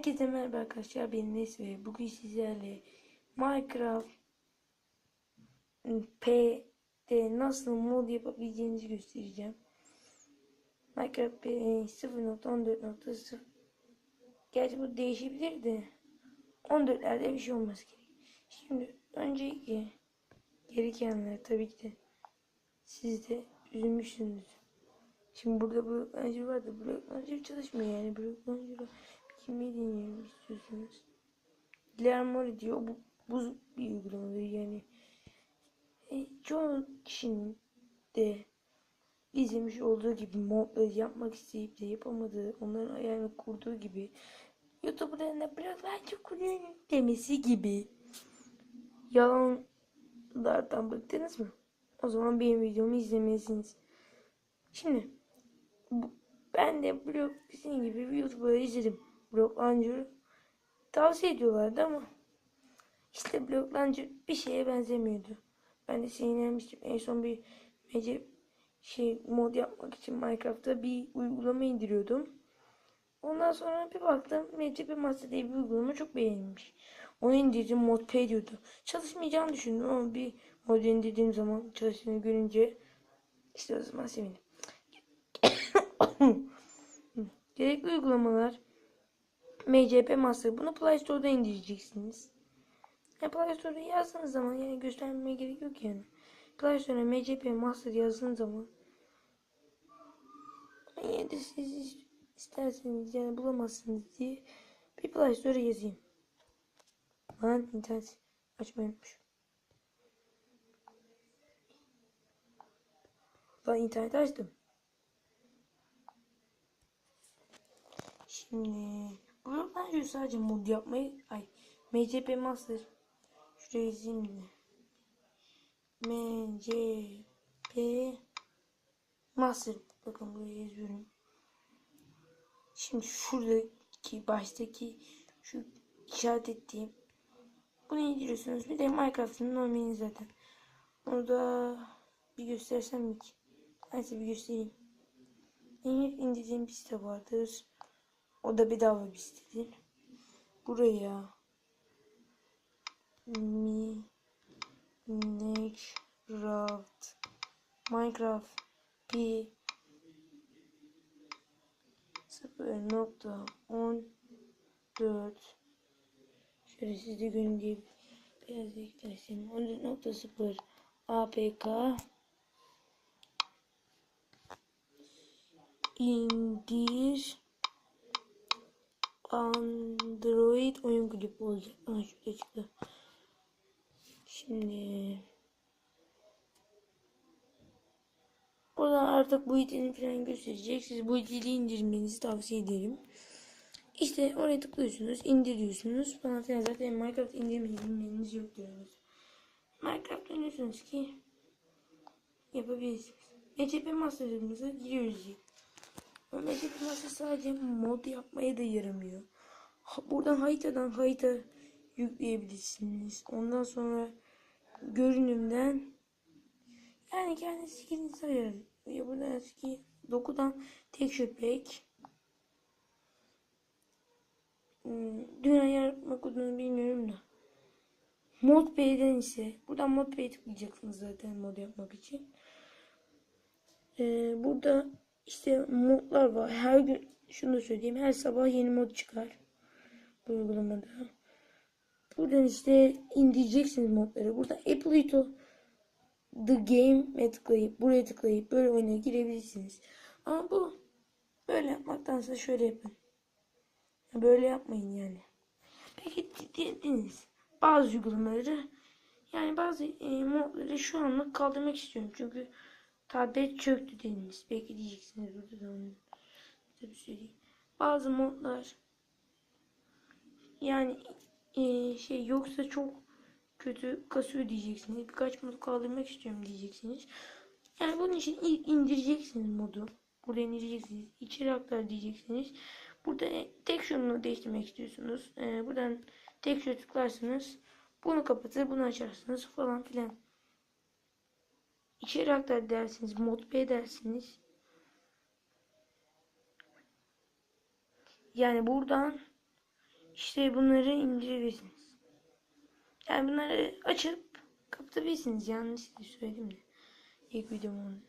Herkese merhaba arkadaşlar ben Enes ve bugün sizlerle Minecraft P'de nasıl mod yapabileceğinizi göstereceğim. Minecraft P 0.14.0 Gerçi bu değişebilir de 14'lerde bir şey olması gerek. Şimdi önceki gerekenler tabii ki de siz de üzülmüşsünüz. Şimdi burada blok launcher var da blok launcher çalışmıyor yani blok launcher'ı kimi deneyelim istiyorsunuz. Glarmori diyor bu buz bir uygulamadır yani. E, çoğu kişinin de izlemiş olduğu gibi modları yapmak isteyip de yapamadığı, onların ayağını kurduğu gibi YouTuber'larına blok launcher kuruyorum demesi gibi yalanlardan bıktınız mı? O zaman benim videomu izlemelisiniz. Şimdi bu, ben de blog sizin gibi YouTuber'ı izledim. Blog Launcher'ı tavsiye ediyorlardı ama işte Blog Launcher bir şeye benzemiyordu. Ben de sinirlenmiştim. En son bir mece şey mod yapmak için Minecraft'ta bir uygulama indiriyordum. Ondan sonra bir baktım MCP Master diye bir uygulama çok beğenilmiş. Onu indirdim modpay diyordu. Çalışmayacağını düşündüm ama bir mod indirdiğim zaman çalıştığını görünce işte o zaman sevindim. Gerekli uygulamalar MCP Master. Bunu Play Store'da indireceksiniz. Yani Play Store'da yazdığınız zaman yani göstermeye gerek yok yani. Play Store'a MCP Master yazdığınız zaman yine de siz isterseniz yani bulamazsınız diye bir Play Store'a yazayım. Lan internet açmayı unutmuşum. Lan internet açtım. Şimdi şu sadece mod yapmayı ay MCP Master şuraya da. MCP Master bakın buraya yazıyorum. Şimdi şuradaki baştaki şu işaret ettiğim bunu indiriyorsunuz. Bir de Minecraft'ın normalini zaten. Onu da bir göstersem mi ki? Neyse bir göstereyim. Hep indirdiğim bir site vardır. O da bedava bir sitedir. Buraya. Minecraft. Minecraft. Bir 0.14 Şöyle siz de görün diye biraz eklersem. 14.0 APK indir Android oyun klibi olacak. Aa, şurada çıktı. Şimdi Buradan artık bu itini falan gösterecek. Siz bu itini indirmenizi tavsiye ederim. İşte oraya tıklıyorsunuz, indiriyorsunuz falan filan. Zaten Minecraft indirmeyi bilmeniz yok diyoruz. Minecraft oynuyorsunuz ki yapabilirsiniz. MCP master'ımıza giriyoruz. Ama MCP master sadece mod yapmaya da yaramıyor. Buradan haritadan harita yükleyebilirsiniz. Ondan sonra görünümden yani kendi skillinizi ayar. Ya buradan eski dokudan texture pack hmm, Dünya yaratma kodunu bilmiyorum da. Mod P'den ise buradan Mod P'ye tıklayacaksınız zaten mod yapmak için. Ee, burada işte modlar var. Her gün şunu da söyleyeyim. Her sabah yeni mod çıkar. Bu uygulamada. Buradan işte indireceksiniz modları. Burada Apple Ito The Game'e tıklayıp buraya tıklayıp böyle oyuna girebilirsiniz. Ama bu böyle yapmaktansa şöyle yapın. Böyle yapmayın yani. Peki dediniz bazı uygulamaları yani bazı e, modları şu anlık kaldırmak istiyorum. Çünkü tablet çöktü dediniz. Belki diyeceksiniz burada da onu. Bazı modlar yani e, şey yoksa çok kötü kasıyor diyeceksiniz. Birkaç mod kaldırmak istiyorum diyeceksiniz. Yani bunun için ilk indireceksiniz modu. Burada indireceksiniz. İçeri aktar diyeceksiniz. Burada tek şunu değiştirmek istiyorsunuz. Ee, buradan şu tıklarsınız. Bunu kapatır, bunu açarsınız falan filan. İçeri aktar dersiniz. Mod B dersiniz. Yani buradan işte bunları indirebilirsiniz. Yani bunları açıp kapatabilirsiniz. Yanlış söyledim de. İlk videomun.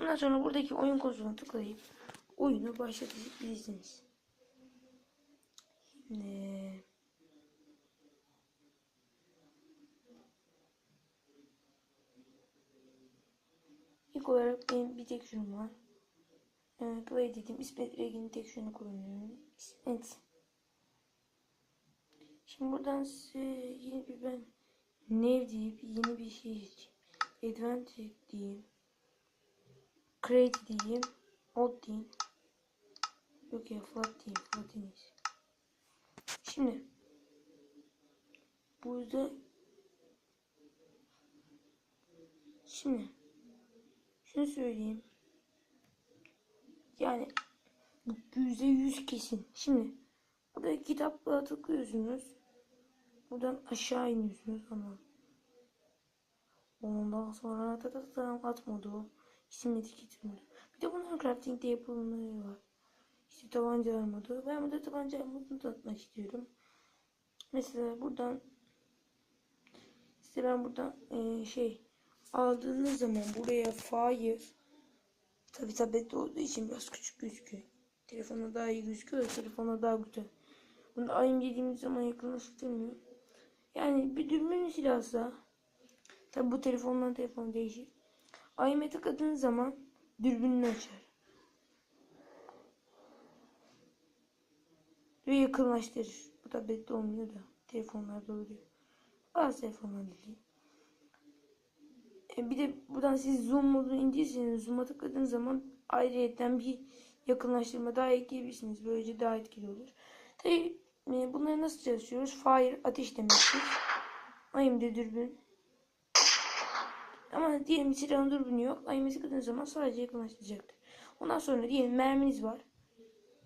Ondan sonra buradaki oyun konsoluna tıklayıp oyunu başlatabilirsiniz. Şimdi İlk olarak benim bir tek şunum var. Ee, play dedim. İsmet Regin'in tek şunu kullanıyorum. İsmet. Şimdi buradan size yeni bir ben Nev deyip yeni bir şey seçeyim. Adventure diyeyim. Create diyeyim. Odd diyeyim. Yok ya flat diyeyim. Flat iyisi. Şimdi burada şimdi şunu söyleyeyim. Yani yüzde yüz kesin. Şimdi burada kitaplığa tıklıyorsunuz. Buradan aşağı iniyorsunuz ama ondan sonra ta ta ta at modu, isim etiketi. Bir de bunların crafting'de yapılımları var. İşte tabancalar modu. Ben burada tabanca modunu tanıtmak istiyorum. Mesela buradan işte ben buradan eee, şey aldığınız zaman buraya fire tabi tablette olduğu için biraz küçük gözüküyor. Telefona daha iyi gözüküyor da telefona daha güzel. Bunu ayım dediğimiz zaman yakınlaştırmıyor. Yani bir dürbün silahsa tabi bu telefondan telefon değişir. Ayıma tıkladığınız zaman dürbününü açar. Ve yakınlaştırır. Bu tablette olmuyor da telefonlarda oluyor. Bazı telefonlarda değil. E bir de buradan siz zoom modunu indirirseniz zoom'a tıkladığınız zaman ayrıyetten bir yakınlaştırma daha ekleyebilirsiniz. Böylece daha etkili olur. Tabi e, bunları nasıl çalışıyoruz? Fire ateş demektir. Ayım de dürbün. Ama diyelim silahın dürbünü yok. Ayımı tıkladığınız zaman sadece yakınlaştıracaktır. Ondan sonra diyelim merminiz var.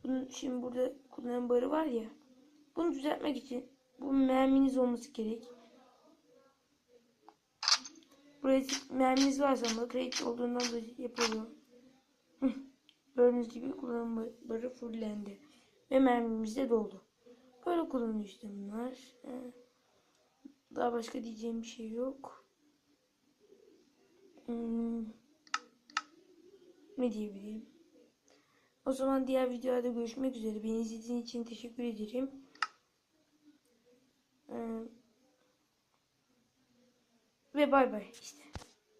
Bunun şimdi burada kullanım barı var ya. Bunu düzeltmek için bu merminiz olması gerek. Buraya merminiz varsa ama kredi olduğundan dolayı yapılıyor. Gördüğünüz gibi kullanım barı fullendi. Ve mermimiz de doldu. Böyle kullanıyor işte bunlar. Ee, Daha başka diyeceğim bir şey yok. Hmm. Ne diyebilirim? O zaman diğer videolarda görüşmek üzere. Beni izlediğiniz için teşekkür ederim. Ee, ve bay bay işte.